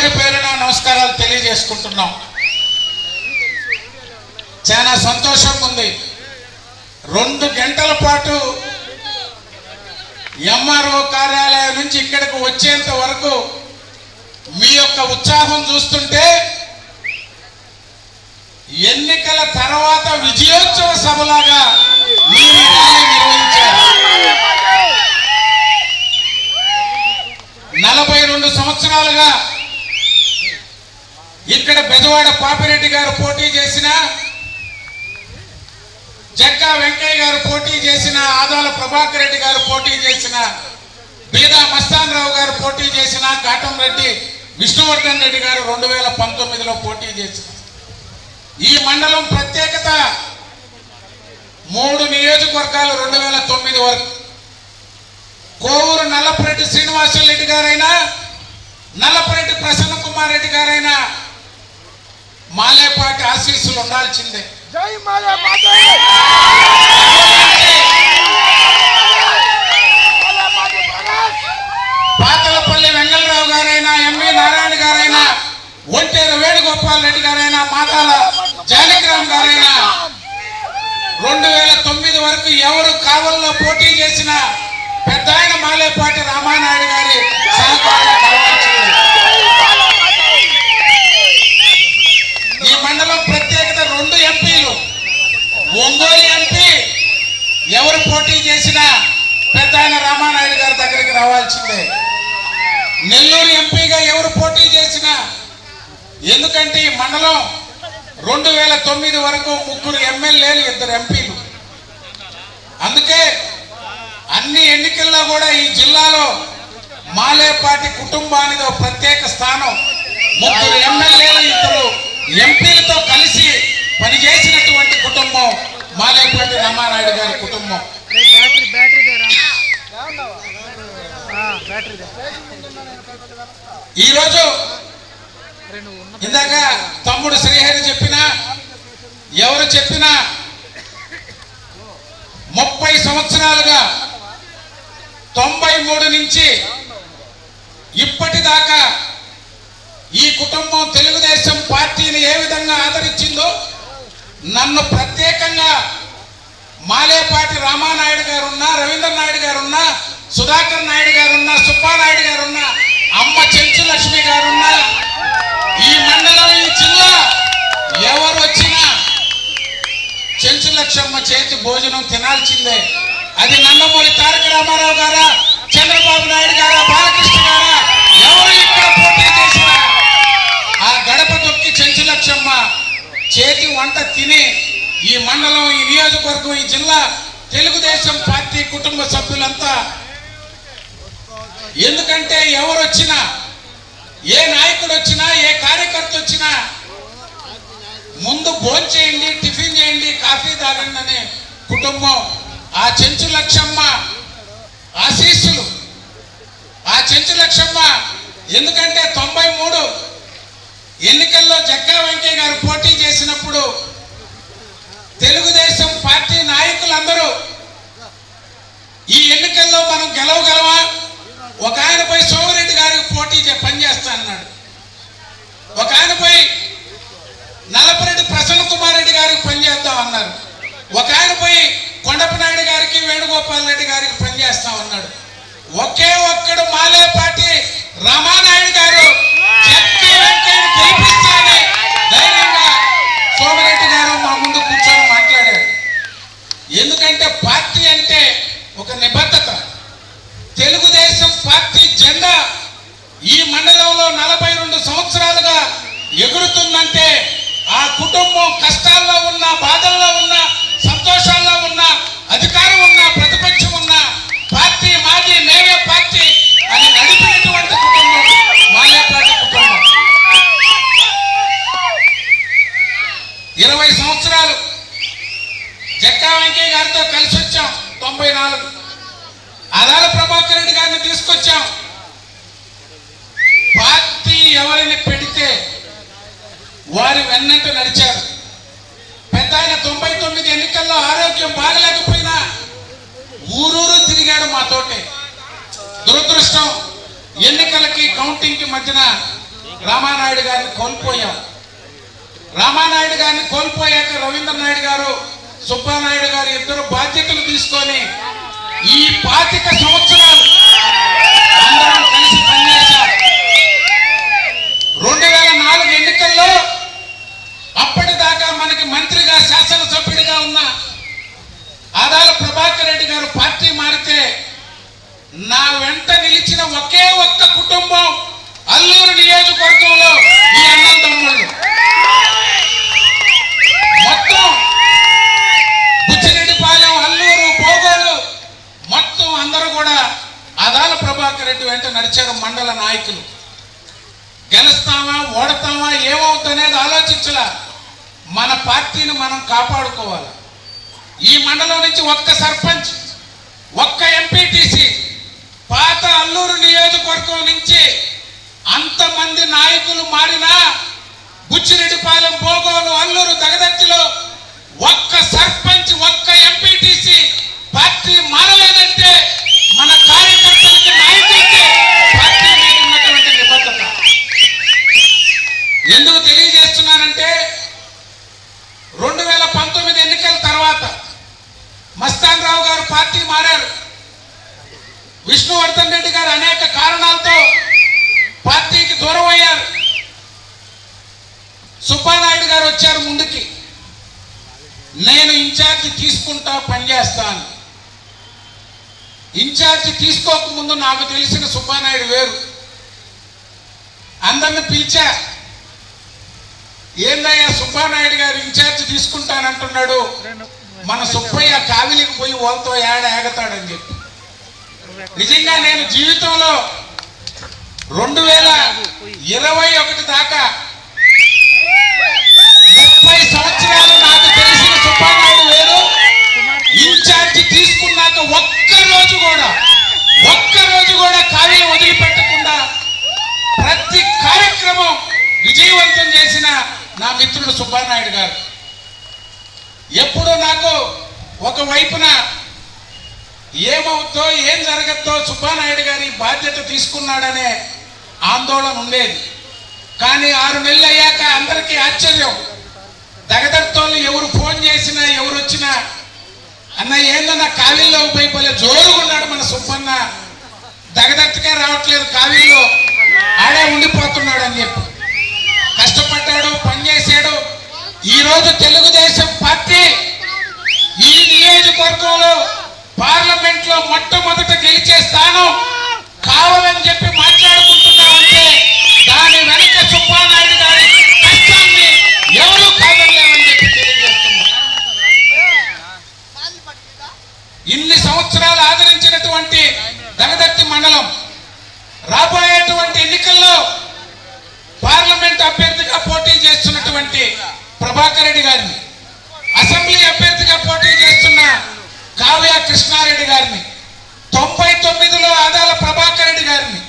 పేరు పేరున నమస్కారాలు తెలియజేసుకుంటున్నాం. చాలా సంతోషం ఉంది. రెండు గంటల పాటు ఎంఆర్ఓ కార్యాలయం నుంచి ఇక్కడికి వచ్చేంత వరకు మీ యొక్క ఉత్సాహం చూస్తుంటే ఎన్నికల తర్వాత విజయోత్సవ సభలాగా మీరు నిర్వహించారు. నలభై రెండు సంవత్సరాలుగా ఇక్కడ పెదవాడ పాపిరెడ్డి గారు పోటీ చేసిన జక్కా వెంకయ్య గారు పోటీ చేసిన ఆదాల ప్రభాకర్ రెడ్డి గారు పోటీ చేసిన బీదా మస్తాన్ రావు గారు పోటీ చేసిన కాటం రెడ్డి విష్ణువర్ధన్ రెడ్డి గారు రెండు వేల పంతొమ్మిదిలో పోటీ చేసిన. ఈ మండలం ప్రత్యేకత మూడు నియోజకవర్గాలు రెండు వేల తొమ్మిది వరకు. కోవూరు నల్లపరెడ్డి శ్రీనివాసరెడ్డి గారైనా నల్లపరెడ్డి ప్రసన్న కుమార్ రెడ్డి గారైనా మాలేపాటి ఆశీస్సులు ఉండాల్సిందే. జై పాతలపల్లి వెంగళరావు గారైనా ఎంవి నారాయణ గారైనా ఒంటేరు వేణుగోపాల్ రెడ్డి గారైనా మాతాల జానకిరామ్ గారైనా రెండు వేల తొమ్మిది వరకు ఎవరు కావల్లో పోటీ చేసిన పెద్ద ఆయన మాలేపాటి రామానాయుడు గారి సహకారం కావాల్సింది ఈ మండలం ప్రత్యేకత రెండు ఎంపీలు ఒంగోలు ఎంపీ ఎవరు పోటీ చేసినా పెద్ద ఆయన రామానాయుడు గారి దగ్గరికి రావాల్సిందే. నెల్లూరు ఎంపీగా ఎవరు పోటీ చేసినా ఎందుకంటే ఈ మండలం రెండు వేల తొమ్మిది వరకు ముగ్గురు ఎమ్మెల్యేలు ఇద్దరు ఎంపీలు. అందుకే అన్ని ఎన్నికల్లో కూడా ఈ జిల్లాలో మాలేపాటి కుటుంబానికి ఒక ప్రత్యేక స్థానం. ముగ్గురు ఎమ్మెల్యేలు ఇద్దరు ఎంపీలతో కలిసి పనిచేసినటువంటి కుటుంబం మాలేపాటి రామానాయుడు గారి కుటుంబం. బ్యాటరీ బ్యాటరీ ఈరోజు ఇందాక తమ్ముడు శ్రీహరి చెప్పినా ఎవరు చెప్పినా ముప్పై సంవత్సరాలుగా తొంభై మూడు నుంచి ఇప్పటిదాకా ఈ కుటుంబం తెలుగుదేశం పార్టీని ఏ విధంగా ఆదరించిందో నన్ను ప్రత్యేకంగా మాలేపాటి రామానాయుడు గారు ఉన్నా రవీంద్ర నాయుడు గారు ఉన్నా సుధాకర్ నాయుడు గారు ఉన్నా సుబ్బానాయుడు గారు ఉన్న అమ్మ చెంచు లక్ష్మి గారు ఈ మండలం ఈ జిల్లా ఎవరు వచ్చినా చెంచు లక్ష్మమ్మ చేతి భోజనం తినాల్సిందే. అది నందమూరి తారక రామారావు గారా చంద్రబాబు నాయుడు గారా బాలకృష్ణ గారా ఎవరు ఇక్కడ పోటీ చేసినా ఆ గడప తొక్కి చెంచు లక్ష్మమ్మ చేతి వంట తిని ఈ మండలం ఈ నియోజకవర్గం ఈ జిల్లా తెలుగుదేశం పార్టీ కుటుంబ సభ్యులంతా ఎందుకంటే ఎవరు వచ్చినా ఏ నాయకుడు వచ్చినా ఏ కార్యకర్త వచ్చినా ముందు భోజనం చేయండి టిఫిన్ చేయండి కాఫీ తాగండి అనే కుటుంబం ఆ చెంచు లక్షమ్మ ఆశీస్సులు. ఆ చెంచు లక్షమ్మ ఎందుకంటే తొంభై మూడు ఎన్నికల్లో జక్కా వెంకయ్య గారు పోటీ చేసినప్పుడు తెలుగుదేశం పార్టీ నాయకులందరూ ఈ ఎన్నికల్లో మనం గెలవగలవా ఒక ఆయన పోయి సోమిరెడ్డి గారికి పోటీ చే- పనిచేస్తా అన్నాడు. ఒక ఆయన పోయి నలపరెడ్డి ప్రసన్న కుమార్ రెడ్డి గారికి పనిచేస్తాం అన్నారు. ఒక ఆయన పోయి నాయుడు గారికి వేణుగోపాల్ రెడ్డి గారికి పనిచేస్తాం అన్నాడు. ఒకే ఒక్కడు మాలేపాటి రమానాయుడు ಪಡುತ್ತಂತೆ వారి వెన్నంట నడిచారు. పెద్ద ఆయన తొంభై తొమ్మిది ఎన్నికల్లో ఆరోగ్యం బాగలేకపోయినా ఊరూరు తిరిగాడు మాతోటి దురదృష్టం ఎన్నికలకి కౌంటింగ్కి మధ్యన రామానాయుడు గారిని కోల్పోయాం. రామానాయుడు గారిని కోల్పోయాక రవీంద్రనాయుడు గారు సుబ్బానాయుడు గారు ఇద్దరు బాధ్యతలు తీసుకొని ఈ పాతిక సంవత్సరాలు అందరం కలిసి పనిచేశాం. రెండు వేల నాలుగు ఎన్నికల్లో అప్పటిదాకా మనకి మంత్రిగా శాసనసభ్యుడిగా ఉన్న ఆదాల ప్రభాకర్ రెడ్డి గారు పార్టీ మారితే నా వెంట నిలిచిన ఒకే ఒక్క కుటుంబం అల్లూరు నియోజకవర్గంలో ఈ అన్నం తమ్ముళ్ళు మొత్తం బుచ్చిరెడ్డిపాలెం అల్లూరు పోగోలు మొత్తం అందరూ కూడా అదాల ప్రభాకర్ రెడ్డి వెంట నడిచారు మండల నాయకులు. గెలుస్తామా ఓడతామా ఏమవుతుందనేది ఆలోచించలా. మన పార్టీని మనం కాపాడుకోవాలి. ఈ మండలం నుంచి ఒక్క సర్పంచ్ ఒక్క ఎంపీటీసీ పాత అల్లూరు నియోజకవర్గం నుంచి అంతమంది నాయకులు మారినా బుచ్చిరెడ్డిపాలెం భోగోలు అల్లూరు దగదత్తిలో ఒక్క సర్పంచ్ ఒక్క ఎంపీటీసీ పార్టీ మారలేదంటే మన కార్యకర్తలకి నాయకులకి పార్టీ మీద ఉన్నటువంటి నిబద్ధత ఎందుకు తెలియజేస్తున్నానంటే రెండు వేల పంతొమ్మిది ఎన్నికల తర్వాత మస్తాన్ రావు గారు పార్టీ మారారు విష్ణువర్ధన్ రెడ్డి గారు అనేక కారణాలతో పార్టీకి దూరం అయ్యారు సుబ్బానాయుడు గారు వచ్చారు ముందుకి నేను ఇన్ఛార్జ్ తీసుకుంటా పనిచేస్తాను. ఇన్ఛార్జ్ తీసుకోక ముందు నాకు తెలిసిన సుబ్బానాయుడు వేరు. అందరిని పిలిచా ఏందయ్యా సుబ్బానాయుడు గారు ఇన్ఛార్జ్ తీసుకుంటానంటున్నాడు. మన సుబ్బయ్య కావిలికి పోయి వాళ్ళతో ఏడ ఏగతాడని చెప్పి. నిజంగా నేను జీవితంలో రెండు వేల ఇరవై ఒకటి దాకా ముప్పై సంవత్సరాలు నాకు కూడా ఒక్క రోజు కూడా ఖాళీ వదిలిపెట్టకుండా ప్రతి కార్యక్రమం విజయవంతం చేసిన నా మిత్రుడు సుబ్బానాయుడు గారు. ఎప్పుడు నాకు ఒక వైపున ఏమవుతో ఏం జరగద్దో సుబ్బానాయుడు గారి బాధ్యత తీసుకున్నాడనే ఆందోళన ఉండేది. కానీ ఆరు నెలలు అయ్యాక అందరికీ ఆశ్చర్యం. దగదర్తోళ్ళు ఎవరు ఫోన్ చేసినా ఎవరు వచ్చినా అన్న ఏందన్న కావిల్లో పోయి జోరుగా ఉన్నాడు మన సుబ్బన్న. దగదర్తికే రావట్లేదు కావిల్లో ఆడే ఉండిపోతున్నాడు అని చెప్పి. కష్టపడ్డాడు పనిచేశాడు ఈరోజు తెలుగుదేశం పార్టీ ఈ నియోజకవర్గంలో పార్లమెంట్లో మొట్టమొదట గెలిచే స్థానం కావాలని చెప్పి మాట్లాడుకుంటున్నామంటే దాని వెనక సుబ్బానాయుడు సంవత్సరాలు ఆదరించినటువంటి దగదత్తి మండలం. రాబోయేటువంటి ఎన్నికల్లో పార్లమెంట్ అభ్యర్థిగా పోటీ చేస్తున్నటువంటి ప్రభాకర్ రెడ్డి గారిని అసెంబ్లీ అభ్యర్థిగా పోటీ చేస్తున్న కావ్య కృష్ణారెడ్డి గారిని తొంభై తొమ్మిదిలో ఆదాల ప్రభాకర్ రెడ్డి గారిని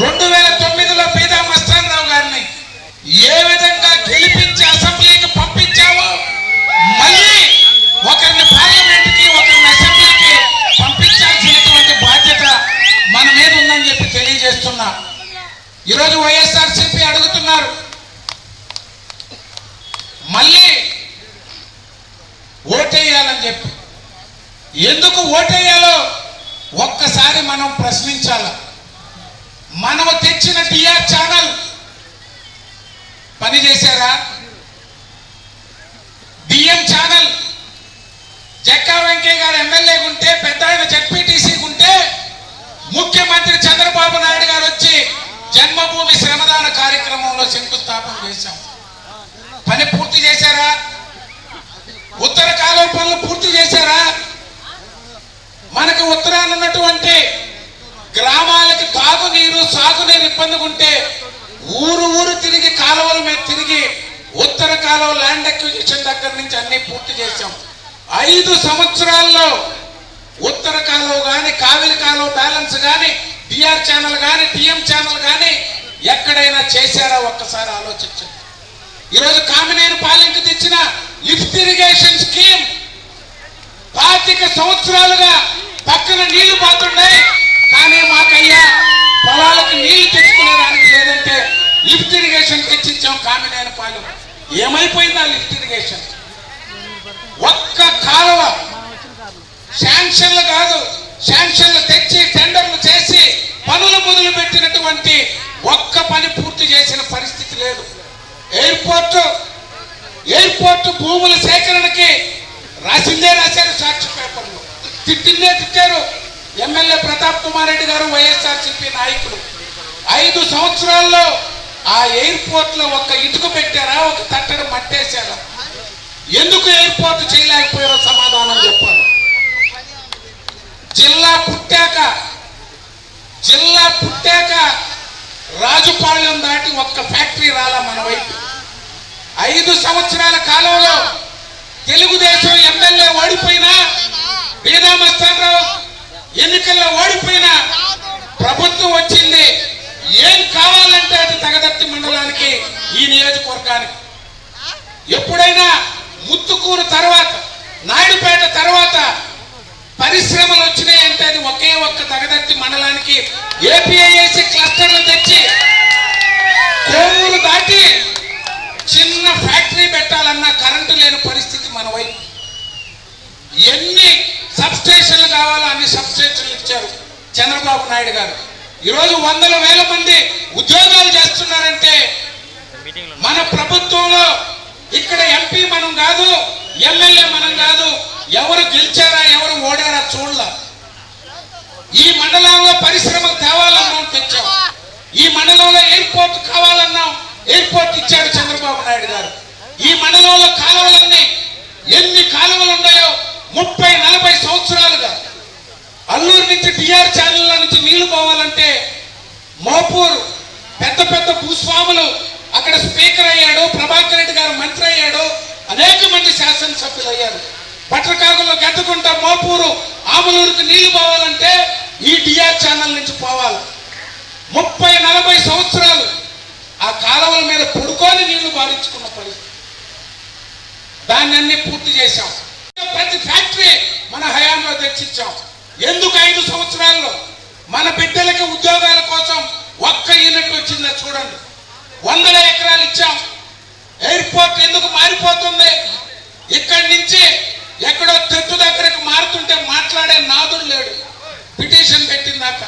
రెండు వేల తొమ్మిదిలో పీదా మస్తాన్ రావు గారిని ఏ విధంగా గెలిపించి అసెంబ్లీకి పంపించావో మళ్ళీ ఒకరిని తెలియజేస్తున్నా ఈరోజు వైఎస్ఆర్సీపీ అడుగుతున్నారు. మళ్ళీ ఓటేయాలని చెప్పి. ఎందుకు ఓటేయాలో? ఒక్కసారి మనం ప్రశ్నించాల. మనము తెచ్చిన టీఆర్ ఛానల్ పనిచేశారా? డిఎం ఛానల్ జక్కా వెంకయ్య గారు ఎమ్మెల్యే ఉంటే పెద్ద ఆయన జడ్పీటీసీ ఉంటే ముఖ్యమంత్రి చంద్రబాబు నాయుడు గారు వచ్చి జన్మభూమి శ్రమదాన కార్యక్రమంలో శంకుస్థాపన చేశాం. పని పూర్తి చేశారా? ఉత్తర కాలం పనులు పూర్తి చేశారా? మనకు ఉత్తరాన్ని ఉన్నటువంటి గ్రామాలకి తాగునీరు సాగునీరు ఇబ్బందిగా ఉంటే ఊరు ఊరు తిరిగి కాలువల మీద తిరిగి ఉత్తర కాలువ ల్యాండ్ అక్విజిషన్ దగ్గర నుంచి అన్ని పూర్తి చేశాం. ఐదు సంవత్సరాల్లో ఉత్తర కాలువ కానీ కావిలి కాలువ బ్యాలెన్స్ కానీ డిఆర్ ఛానల్ కానీ టీఎం ఛానల్ కానీ ఎక్కడైనా చేశారా ఒక్కసారి ఆలోచించండి. ఈరోజు కామినేరు పాలెంకి తెచ్చిన లిఫ్ట్ ఇరిగేషన్ స్కీమ్ పాతిక సంవత్సరాలుగా పక్కన నీళ్ళు పోతున్నాయి. కానీ మాకయ్యా పొలాలకు నీళ్ళు తెచ్చుకునేదానికి లేదంటే లిఫ్ట్ ఇరిగేషన్ తెచ్చిచ్చాం కామినేని పాలెం. ఏమైపోయింది ఆ లిఫ్ట్ ఇరిగేషన్? ఒక్క కాలువ శాంక్షన్లు కాదు శాంక్షన్లు తెచ్చి టెండర్లు చేసి పనులు మొదలు పెట్టినటువంటి ఒక్క పని పూర్తి చేసిన పరిస్థితి లేదు. ఎయిర్పోర్ట్ ఎయిర్పోర్ట్ భూముల సేకరణకి రాసిందే రాశారు సాక్షి పేపర్లు. తిట్టిందే తిట్టారు ఎమ్మెల్యే ప్రతాప్ కుమార్ రెడ్డి గారు వైఎస్ఆర్సీపీ నాయకులు. ఐదు సంవత్సరాల్లో ఆ ఎయిర్పోర్ట్లో ఒక్క ఇటుక పెట్టారా ఒక తట్టడం మట్టేశారా? ఎందుకు ఎయిర్పోర్ట్ చేయలేకపోయారో సమాధానం చెప్పాలి. జిల్లా పుట్టాక జిల్లా పుట్టాక రాజుపాళ్యం దాటి ఒక్క ఫ్యాక్టరీ రాలా మన వైపు. ఐదు సంవత్సరాల కాలంలో తెలుగుదేశం ఎమ్మెల్యే ఓడిపోయినా బీదామస్తానరావు ఎన్నికల్లో ఓడిపోయినా ప్రభుత్వం వచ్చింది. ఏం కావాలంటే అది తగదత్తి మండలానికి ఈ నియోజకవర్గానికి. ఎప్పుడైనా ముత్తుకూరు తర్వాత నాయుడుపేట తర్వాత పరిశ్రమలు వచ్చినాయి. అంటే అది ఒకే ఒక్క తగదత్తి మండలానికి ఏపీఐఏసీ క్లస్టర్లు తెచ్చి కోమూరు దాటి చిన్న ఫ్యాక్టరీ పెట్టాలన్నా కరెంటు లేని పరిస్థితి మన వైపు. ఎన్ని సబ్ స్టేషన్లు కావాలో అన్ని సబ్ స్టేషన్లు ఇచ్చారు చంద్రబాబు నాయుడు గారు. ఈరోజు వందల వేల మంది ఉద్యోగాలు చేస్తున్నారంటే మన ప్రభుత్వంలో ఇక్కడ ఎంపీ మనం కాదు ఎమ్మెల్యే మనం కాదు ఎవరు గెలిచారా ఎవరు ఓడారా చూడలా. ఈ మండలంలో పరిశ్రమలు తేవాలన్నాం తెచ్చాం ఈ మండలంలో ఎయిర్పోర్ట్ కావాలన్నాం. ఎయిర్పోర్ట్ ఇచ్చాడు చంద్రబాబు నాయుడు గారు. ఈ మండలంలో కాలువలన్నీ ఎన్ని కాలువలు ఉన్నాయో ముప్పై నలభై సంవత్సరాలుగా. అల్లూరు నుంచి డిఆర్ ఛానల్ నుంచి నీళ్ళు పోవాలంటే మోపూర్ పెద్ద పెద్ద భూస్వాములు అక్కడ స్పీకర్ అయ్యాడు ప్రభాకర్ రెడ్డి గారు మంత్రి అయ్యాడు అనేక మంది శాసనసభ్యులు అయ్యారు. పట్రకాకుల్లో గెద్దకుంట మోపూరు ఆమలూరుకు నీళ్ళు పోవాలంటే ఈ డిఆర్ ఛానల్ నుంచి పోవాలి. ముప్పై నలభై సంవత్సరాలు ఆ కాలువల మీద పడుకొని నీళ్ళు బారించుకున్న పరిస్థితి. దాన్ని అన్ని పూర్తి చేశాం. ప్రతి ఫ్యాక్టరీ మన హయాంలో తెచ్చిచ్చాం. ఎందుకు ఐదు సంవత్సరాల్లో? మన బిడ్డలకి ఉద్యోగాల కోసం ఒక్క యూనిట్ వచ్చిందా చూడండి. వందల ఎకరాలు ఇచ్చాం. ఎయిర్పోర్ట్ ఎందుకు మారిపోతుంది? ఇక్కడి నుంచి ఎక్కడో తెట్టు దగ్గరకు మారుతుంటే మాట్లాడే నాదుడు లేడు. పిటిషన్ పెట్టిందాక.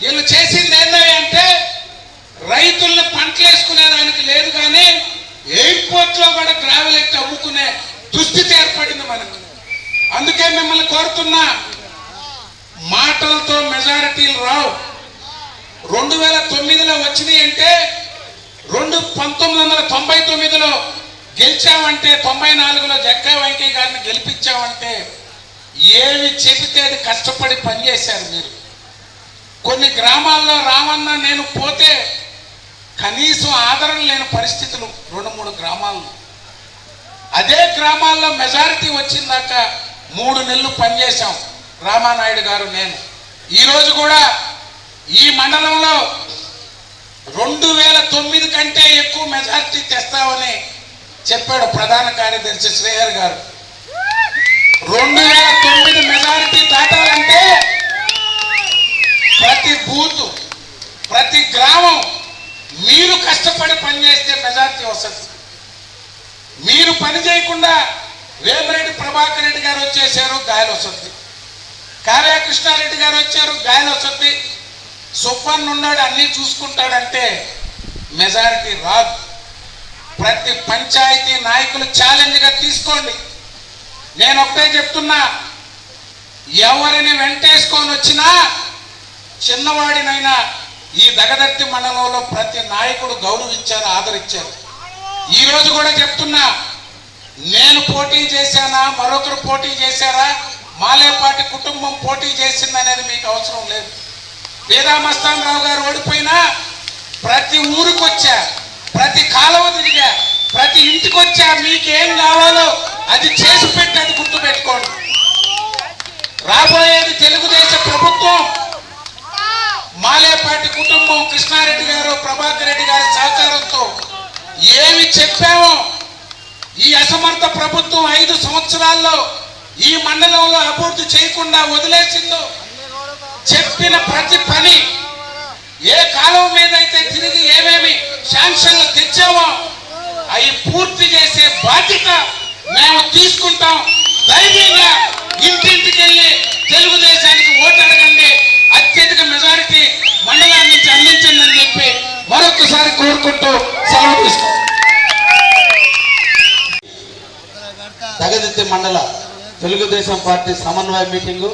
వీళ్ళు చేసింది ఏంటంటే రైతులను రైతుల్ని పంటలు వేసుకునేదానికి లేదు కానీ ఎయిర్పోర్ట్లో కూడా గ్రావెల్ ఎక్కి అమ్ముకునే దుస్థితి ఏర్పడింది మనకు. అందుకే మిమ్మల్ని కోరుతున్నా మాటలతో మెజారిటీలు రావు. రెండు వేల తొమ్మిదిలో వచ్చినాయి అంటే రెండు పంతొమ్మిది వందల తొంభై తొమ్మిదిలో గెలిచామంటే తొంభై నాలుగులో జగ్గా వెంకయ్య గారిని గెలిపించామంటే ఏమి చెబితే అది కష్టపడి పనిచేశారు మీరు. కొన్ని గ్రామాల్లో రామన్న నేను పోతే కనీసం ఆదరణ లేని పరిస్థితులు రెండు మూడు గ్రామాల్లో అదే గ్రామాల్లో మెజారిటీ వచ్చిందాక మూడు నెలలు పనిచేశాం. రామానాయుడు గారు నేను. ఈరోజు కూడా ఈ మండలంలో రెండు వేల తొమ్మిది కంటే ఎక్కువ మెజారిటీ తెస్తామని చెప్పాడు ప్రధాన కార్యదర్శి శ్రేయర్ గారు. రెండు వేల తొమ్మిది మెజారిటీ దాటాలంటే ప్రతి బూత్ ప్రతి గ్రామం మీరు కష్టపడి పనిచేస్తే మెజారిటీ వస్తుంది. మీరు పని చేయకుండా వేమిరెడ్డి ప్రభాకర్ రెడ్డి గారు వచ్చేసారు గాయలు వస్తుంది. కావ్య కృష్ణారెడ్డి గారు వచ్చారు గాయలు వస్తుంది. సుబ్బన్ ఉన్నాడు అన్నీ చూసుకుంటాడంటే మెజారిటీ రాదు. ప్రతి పంచాయతీ నాయకులు ఛాలెంజ్గా తీసుకోండి. నేను ఒకటే చెప్తున్నా. ఎవరిని వెంటేసుకొని వచ్చినా చిన్నవాడినైనా ఈ దగదర్తి మండలంలో ప్రతి నాయకుడు గౌరవించారు ఆదరించారు. ఈరోజు కూడా చెప్తున్నా నేను పోటీ చేశానా మరొకరు పోటీ చేశారా? మాలేపాటి కుటుంబం పోటీ చేసింది అనేది మీకు అవసరం లేదు. వీరామస్తాన్ రావు గారు ఓడిపోయినా ప్రతి ఊరికి వచ్చా ప్రతి కాలువ తిరిగా ప్రతి ఇంటికి వచ్చా మీకు కావాలో అది చేసి పెట్టినది గుర్తుపెట్టుకోండి రాబోయేది తెలుగుదేశం ప్రభుత్వం. మాలేపాటి కుటుంబం కృష్ణారెడ్డి గారు ప్రభాకర్ రెడ్డి గారి సహకారంతో ఏమి చెప్పామో ఈ అసమర్థ ప్రభుత్వం ఐదు సంవత్సరాల్లో ఈ మండలంలో అభివృద్ధి చేయకుండా వదిలేసిందో చెప్పిన ప్రతి పని ఏ కాలం మీద అయితే తిరిగి ఏమేమి శాంక్షన్లు తెచ్చామో అవి పూర్తి చేసే బాధ్యత మేము తీసుకుంటాం. ధైర్యంగా ఇంటింటికి వెళ్ళి తెలుగుదేశానికి ఓటు అడగండి. అత్యధిక మెజారిటీ మండలాన్ని నుంచి అందించండి అని చెప్పి మరొకసారి కోరుకుంటూ సెలవు తీసుకుంటాం. తగదిత్తి మండల తెలుగుదేశం పార్టీ సమన్వయ మీటింగు.